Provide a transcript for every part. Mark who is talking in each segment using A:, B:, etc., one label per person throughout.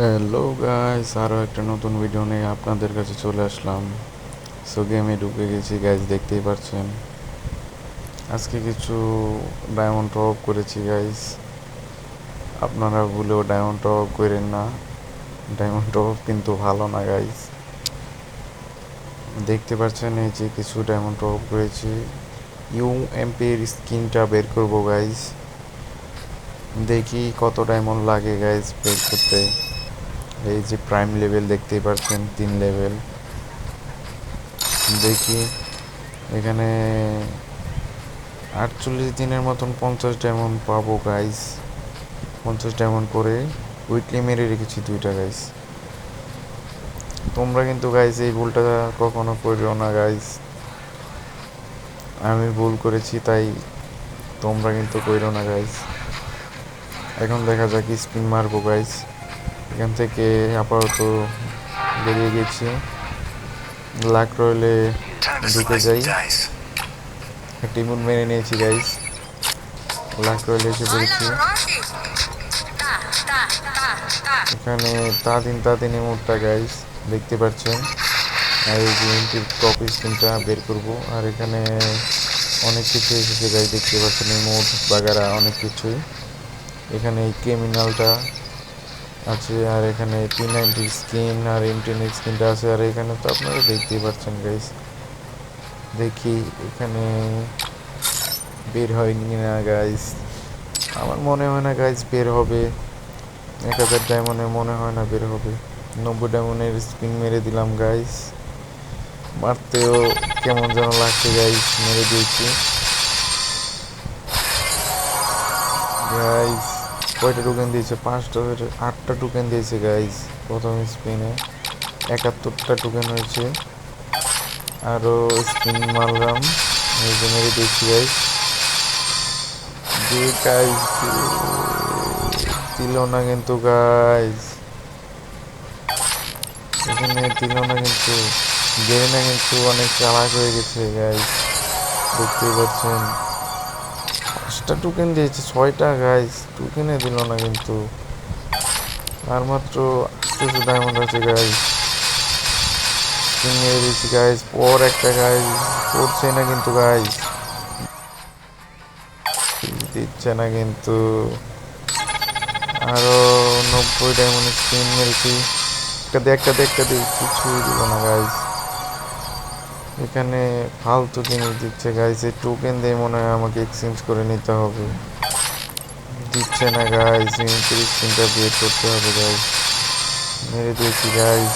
A: Hello guys আরও একটা নতুন ভিডিও নিয়ে আপনাদের কাছে চলে আসলাম। সো গেমে ঢুকে গেছি গাইস দেখতেই পাচ্ছেন। আজকে কিছু ডায়মন্ড টপ করেছি গাইস আপনারা ভুলেও ডায়মন্ড টপ করেন না। ডায়মন্ড টপ কিন্তু ভালো না গাইস দেখতে পাচ্ছেন এই যে কিছু ডায়মন্ড টপ করেছি। ইউ এমপির স্কিনটা বের করব গাইস দেখি কত ডায়মন্ড লাগে গাইস বের করতে। এই যে প্রাইম লেভেল দেখতেই পাচ্ছেন তিন লেভেল দেখি, এখানে আটচল্লিশ দিনের মতন পঞ্চাশ ডায়মন্ড পাবো গাইস পঞ্চাশ ডায়মন্ড করে উইকলি মেরে রেখেছি দুইটা গাইস তোমরা কিন্তু গাইস এই ভুলটা কখনো করিও না গাইস আমি ভুল করেছি, তাই তোমরা কিন্তু করিও না গাইস এখন দেখা যাক স্পিন মারবো গাইস এখান থেকে আপাতত বেরিয়ে গেছি। লাক রয়েলে ঢুকে যাই. একটা ইমুন মেরে নিয়েছি গাইস লাক রয়েলে এসে পড়েছি। এখানে তা দিন তা দিন ইমুনটা গাইস দেখতে পাচ্ছেন। আর এই যে ইমটির টপ স্ক্রিনটা বের করব। আর এখানে অনেক কিছু এসেছে গাইস দেখতে পাচ্ছেন ইমোট বাগারা অনেক কিছুই। এখানে এই ক্রিমিনালটা আছে, আর এখানে পি নাইনটির স্কিন আর এমটেনের স্কিনটা আছে, আর এখানে তো আপনারা দেখতেই পাচ্ছেন গাইস দেখি, এখানে বের হয় কি না গাইস আমার মনে হয় না গাইস বের হবে। এক হাজার ডায়মন্ডে মনে হয় না বের হবে। নব্বই ডায়মন্ডের স্পিন মেরে দিলাম গাইস মারতেও কেমন যেন লাগছে গাইস মেরে দিয়েছি। গাইস কয়টা টোকেন দিয়েছে? পাঁচটা আটটা টোকেন দিয়েছে গাইজ প্রথম স্পিনে একাত্তরটা টোকেন হয়েছে। আরও স্পিন মারলাম। এই যে মেরে দিয়েছি গাইস যে গাইস দিল না কিন্তু গাইস এখানে দিল না কিন্তু গেরিনা কিন্তু অনেক চালাক হয়ে গেছে গাইস দেখতেই পাচ্ছেন। পাঁচটা টোকেন দিয়েছে, ছয়টা গাইস টোকেনে দিল না কিন্তু। আর মাত্র আটশো ডায়মন্ড আছে স্পিন মেরে দিয়েছি গাইস পর একটা গাইস পড়ছে না কিন্তু গাইস দিচ্ছে না কিন্তু। আরও নব্বই ডায়মন্ড স্পিন মেরেছি। একটা দে একটা দে, একটা কিছুই দিল না গাইস এখানে ফালতু জিনিস দিচ্ছে গাইস এই টোকেন দিয়ে মনে হয় আমাকে এক্সচেঞ্জ করে নিতে হবে। দিচ্ছে না গাইস ইনক্রিজ স্ক্রিনটা বের করতে হবে গাইস মেরে দিয়েছি গাইস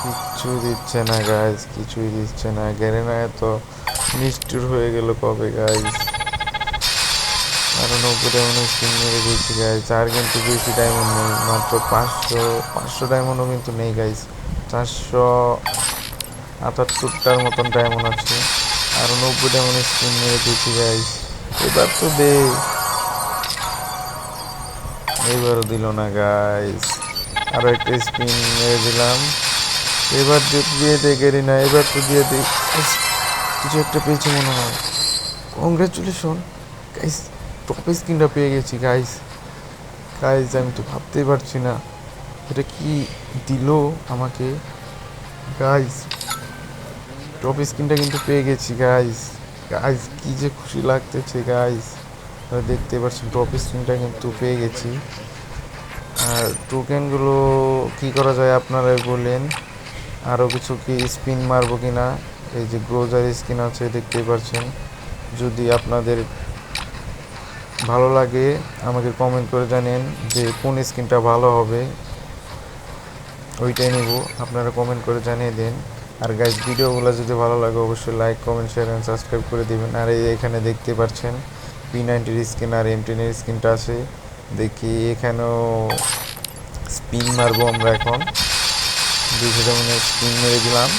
A: কিচ্ছু দিচ্ছে না গাইস কিছুই দিচ্ছে না। গেলে না এত নিষ্ঠুর হয়ে গেল কবে গাইস আরও নব্বই ডায়মন্ড স্ক্রিন মেরে দিয়েছি গাইস আর কিন্তু বেশি ডায়মন্ড নেই। মাত্র পাঁচশো পাঁচশো ডায়মন্ডও কিন্তু নেই গাইস চারশো আটাত্তরটার মতন ডায়মন্ড আছে। আর নব্বই ডায়মন্ড স্ক্রিন মেরে দিয়েছি গাইস এবার তো দে এবারও দিল না গাইস আরও একটা স্পিন মেরে দিলাম। এবার দিয়ে দে গেরি না, এবার তো দিয়ে দে কিছু একটা পেয়েছি মনে হয়। কংগ্রেচুলেশন গাইস টপ স্ক্রিনটা পেয়ে গেছি গাইস গাইস আমি তো ভাবতেই পারছি না। এটা কি দিল আমাকে? গাইস টপ স্ক্রিনটা কিন্তু পেয়ে গেছি গাইস গাইস কী যে খুশি লাগতেছে গাইস দেখতে পাচ্ছেন টপ স্ক্রিনটা কিন্তু পেয়ে গেছি। আর টোকেনগুলো কি করা যায় আপনারাই বলেন? আরও কিছু কি স্পিন মারবো কি না এই যে গ্রোজার স্কিন আছে দেখতেই পাচ্ছেন। যদি আপনাদের ভালো লাগে, আমাকে কমেন্ট করে জানেন যে কোন স্কিনটা ভালো হবে। ওইটাই নেব, আপনারা কমেন্ট করে জানিয়ে দিন। আর গাইজ ভিডিওগুলো যদি ভালো লাগে, অবশ্যই like comment share and subscribe করে দিবেন। আর এই এখানে দেখতে পাচ্ছেন পি নাইনটির স্কিন আর এম টেনের স্কিনটা আছে। দেখি, এখানেও স্পিন মারবো আমরা এখন। দুশো মানে স্পিন মেরে দিলাম।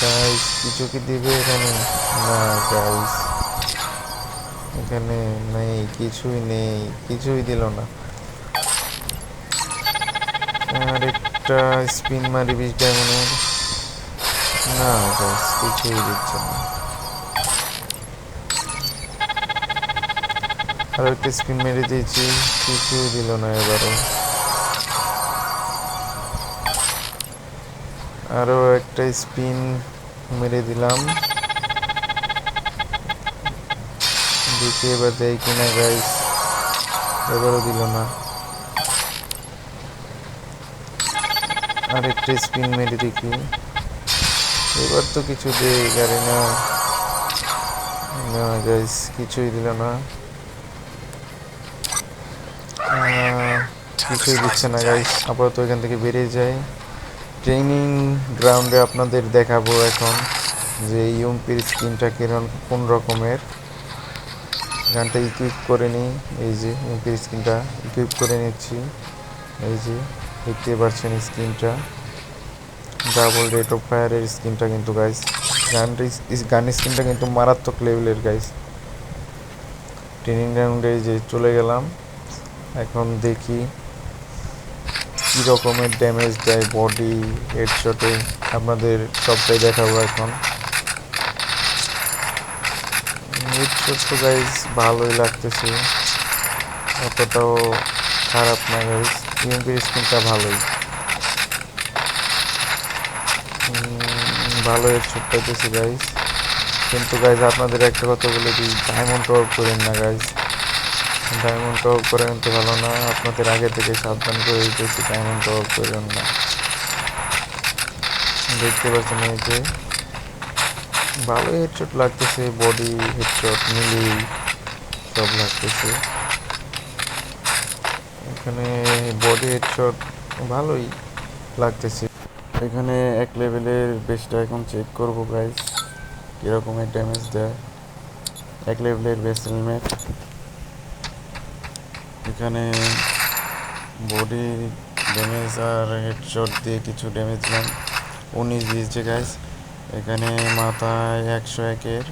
A: গাইজ কিছু কি দিবে এখানে? না গাইস এখানে নেই, কিছুই নেই, কিছুই দিল না। আর একটা স্পিন মারি বিশ ডায়মন্ডের না কিছুই দিচ্ছে না। আর একটা স্পিন মেরে দিয়েছি, কিছুই দিল না এবারও আরও একটা স্পিন মেরে দিলাম। দেখি এবার দেয় কিনা গাইস এবারও দিল না। আর একটা স্পিন মেরে দেখি। এবার তো কিছু দেয় গাড়ি না। না কিছুই দিল না। কিছুই দিচ্ছে না গাইস আপাতত এখান থেকে বেরিয়ে যাই। ট্রেনিং গ্রাউন্ডে আপনাদের দেখাবো এখন যে ইউমপির স্কিনটা কিরম কোন রকমের। গানটা ইকুইপ করে নিই। এই যে ইউমপির স্কিনটা ইকুইপ করে নিচ্ছি। এই যে। দেখতে পাচ্ছেন স্কিনটা ডাবল রেট অফ ফায়ারের স্কিনটা কিন্তু গাইস গানটা গান স্কিনটা কিন্তু মারাত্মক লেভেলের গাইস ট্রেনিং গ্রাউন্ডে যে চলে গেলাম। এখন দেখি কী রকমের ড্যামেজ দেয় বডি হেডশটে আপনাদের সবটাই দেখাবো এখন। হেডশট তো গাইজ ভালোই লাগতেছে। অতটাও খারাপ না গাইজ ইএমপির স্কিনটা ভালোই। ভালো হেডশট পাইতেছি গাইজ কিন্তু গাইজ আপনাদের একটা কথা বলে দিই ডায়মন্ড ওয়ার্ক করেন না গাইজ ডায়মন্ড টপ করে নিতে ভালো না, আপনাদের আগে থেকে সাবধান করে দিতেছি ডায়মন্ড টপ করেন না। দেখতে পাচ্ছেন এই যে ভালো হেডশট লাগতেছে বডি হেডশট মিলিয়ে সব লাগতেছে। এখানে বডি হেডশট ভালোই লাগতেছে। এখানে এক লেভেলের বেসটা এখন চেক করব গাইস কীরকমের ড্যামেজ দেয়। এক লেভেলের বেস হেলমেট এখানে বডি ড্যামেজ আর হেডশট দিয়ে কিছু ড্যামেজ দিলাম উনিশ দিয়েছে গাইস এখানে মাথায় একশো একের।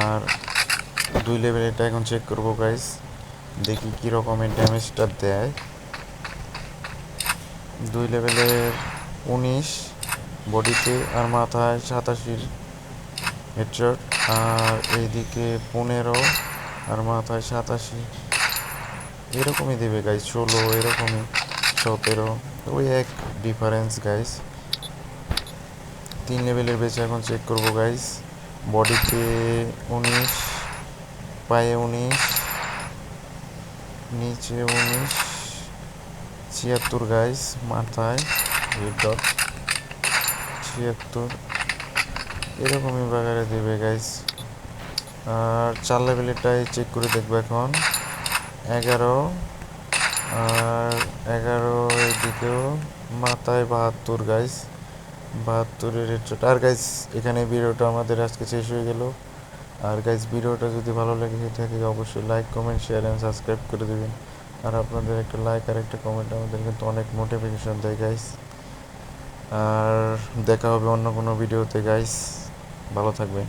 A: আর দুই লেভেল এখন চেক করব গাইস দেখি কী রকমের ড্যামেজটা দেয়। দুই লেভেলের উনিশ বডিতে আর মাথায় সাতাশির হেডশট আর এইদিকে পনেরো, আর মাথায় সাতাশি। এরকমই দেবে গাইজ ষোলো, এরকমই, সতেরো, ওই এক ডিফারেন্স গাইজ তিন লেভেলের বেশি এখন চেক করব গাইজ বডিতে উনিশ, পায়ে উনিশ নিচে উনিশ, ছিয়াত্তর গাইস মাথায় রেড ছিয়াত্তর। এরকমই বাগারে দেবে গাইস আর চার লেভেলেরটাই চেক করে দেখব এখন। এগারো, আর এগারো এদিকেও, মাথায় বাহাত্তর গাইস বাহাত্তরের হেডশট আর গাইস এখানে ভিডিওটা আমাদের আজকে শেষ হয়ে গেল। আর গাইজ ভিডিওটা যদি ভালো লাগে থাকে, অবশ্যই like comment share and subscribe করে দেবেন। আর আপনাদের একটা লাইক আর একটা কমেন্ট আমাদের কিন্তু অনেক মোটিভেশন দেয় গাইস আর দেখা হবে অন্য কোনো ভিডিওতে গাইস ভালো থাকবেন।